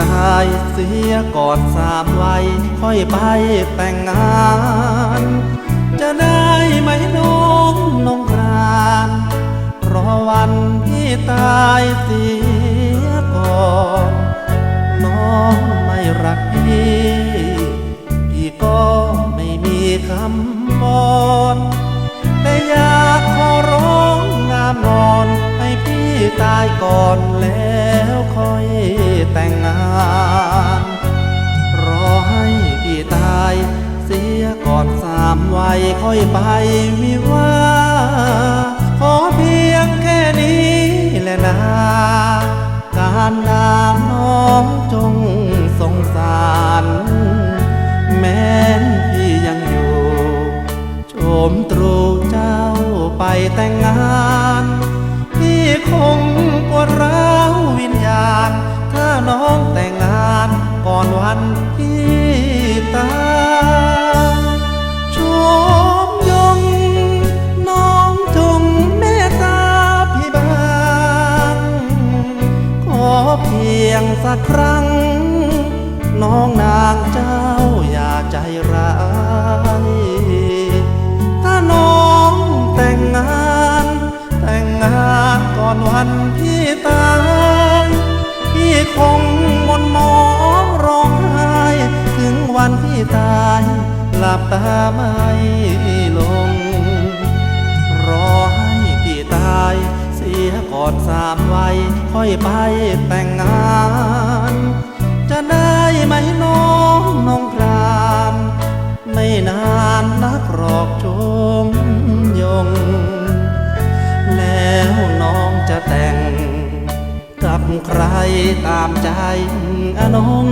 ตายเสียก่อนสามวัยค่อยไปแต่งงาน จะได้ไหมน้องน้องครานเพรอวันที่ตายเสียก่อนน้องไม่รักพี่พี่ก็ไม่มีคำบอนแต่อยากขอร้องงามนอนให้พี่ตายก่อนแล้ว ค่อยแต่งงาน รอให้พี่ตาย เสียก่อนสามวัยค่อยไปวิวาขอเพียงแค่นี้แหละนะการนามน้องจงสงสาร แม้พี่ยังอยู่ โชมตรูเจ้าไปแต่งงาน คงปวดร้าววิญญาณ ถ้าน้องแต่งงานก่อนวันพี่ตายชมยง น้องจงเมตตาพี่บ้างขอเพียงสักครั้ง น้องนางเจ้าอย่าใจร้าย อนวันพี่ตายพี่คงมนมองร้องไห้ถึงวันพี่ตายหลับตาไม่ลง รอให้พี่ตาย เสียก่อนสามวัยค่อยไปแต่งงาน แต่ง กับใครตามใจอนง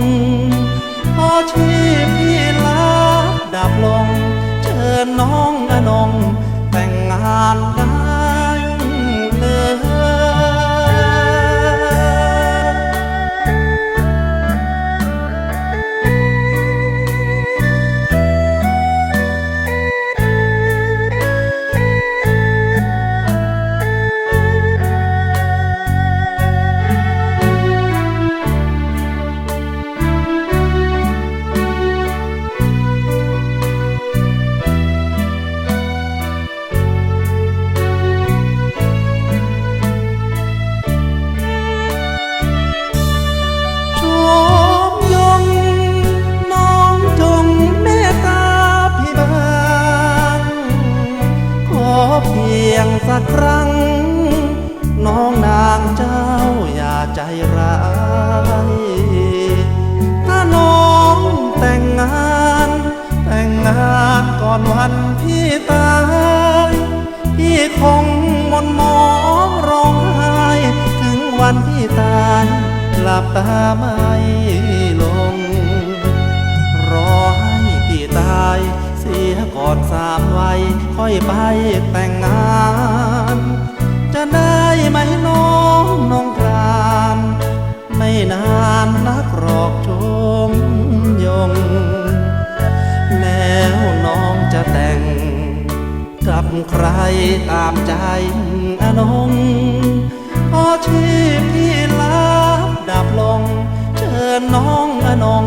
ครั้ง น้องนางเจ้าอย่าใจร้าย ถ้าน้องแต่งงาน แต่งงานก่อนวันพี่ตาย พี่คงมนมองร้องไห้ถึงวันที่ตายหลับตาไม่ลง รอให้พี่ตาย กอดสามวัยค่อยไปแต่งงาน จะได้ไหมน้องน้องกรานไม่นานนักรอกชมยง แล้วน้องจะแต่ง กับใครตามใจอนงพอชีพที่ลาบดับลง เชิญน้องอนง